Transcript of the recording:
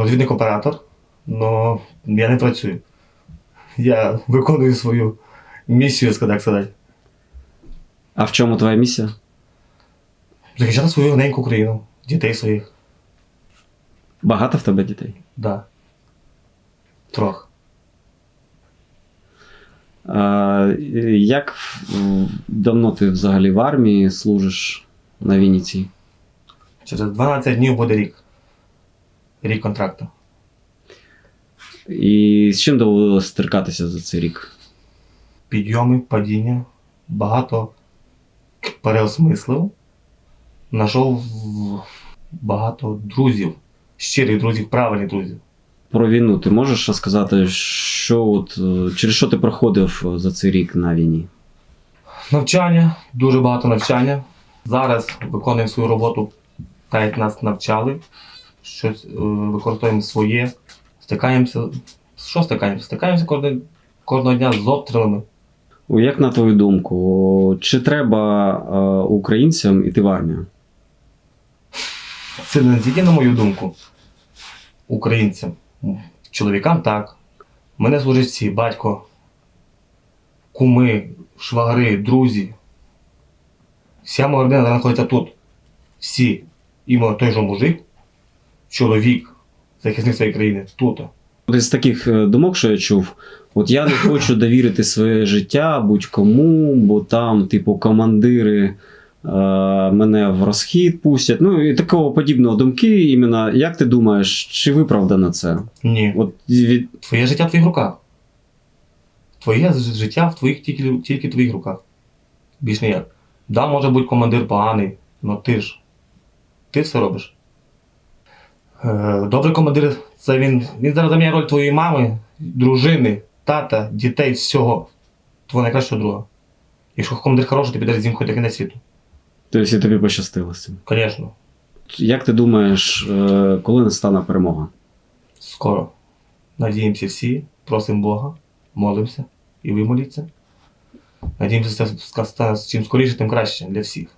розвідник оператор, але я не працюю. Я виконую свою місію, так сказати. А в чому твоя місія? Захищати свою неньку Україну, дітей своїх. Багато в тебе дітей? Да. Трох. А, як давно ти взагалі в армії служиш на війні цій? Через 12 днів буде рік. Рік контракту. І з чим довелося стикатися за цей рік? Підйоми, падіння, багато переосмислив. Знайшов багато друзів, щирих друзів, правильних друзів. Про війну ти можеш розказати, що от, е, через що ти проходив е, за цей рік на війні? Навчання, дуже багато навчання. Зараз виконуємо свою роботу так, як нас навчали. Щось е, використовуємо своє. Стикаємося. Що стикаємося? Стикаємося кожного, кожного дня з обстрілами. Як на твою думку, чи треба е, українцям іти в армію? Це не тільки на мою думку. Українцям. Чоловікам так. Мене служать всі, батько, куми, швагри, друзі. Вся моя родина знаходиться тут. Всі. Іменно той же мужик, чоловік, захисник своєї країни, тут. Із таких е, думок, що я чув, от я не хочу довірити своє життя будь-кому, бо там, типу, командири е, мене в розхід пустять. Ну і такого подібного думки. Іменно, як ти думаєш, чи виправдано це? Ні. От від Твоє життя в твоїх руках. Твоє життя в твоїх тільки, тільки в твоїх руках. Більш ніяк. Да, може бути командир поганий, але ти ж. Ти все робиш. Е, добрий командир це він. Він зараз заміняє роль твоєї мами, дружини, тата, дітей, всього. Твого найкращого друга. Якщо командир хороший, ти підеш з ним хоч до кінець світу. тобто, і тобі пощастило з цим. Звісно, Як ти думаєш, е, коли настане перемога? скоро. Надіємося всі, просимо Бога, молимося і ви моліться. Надіємося, це стане чим скоріше, тим краще для всіх.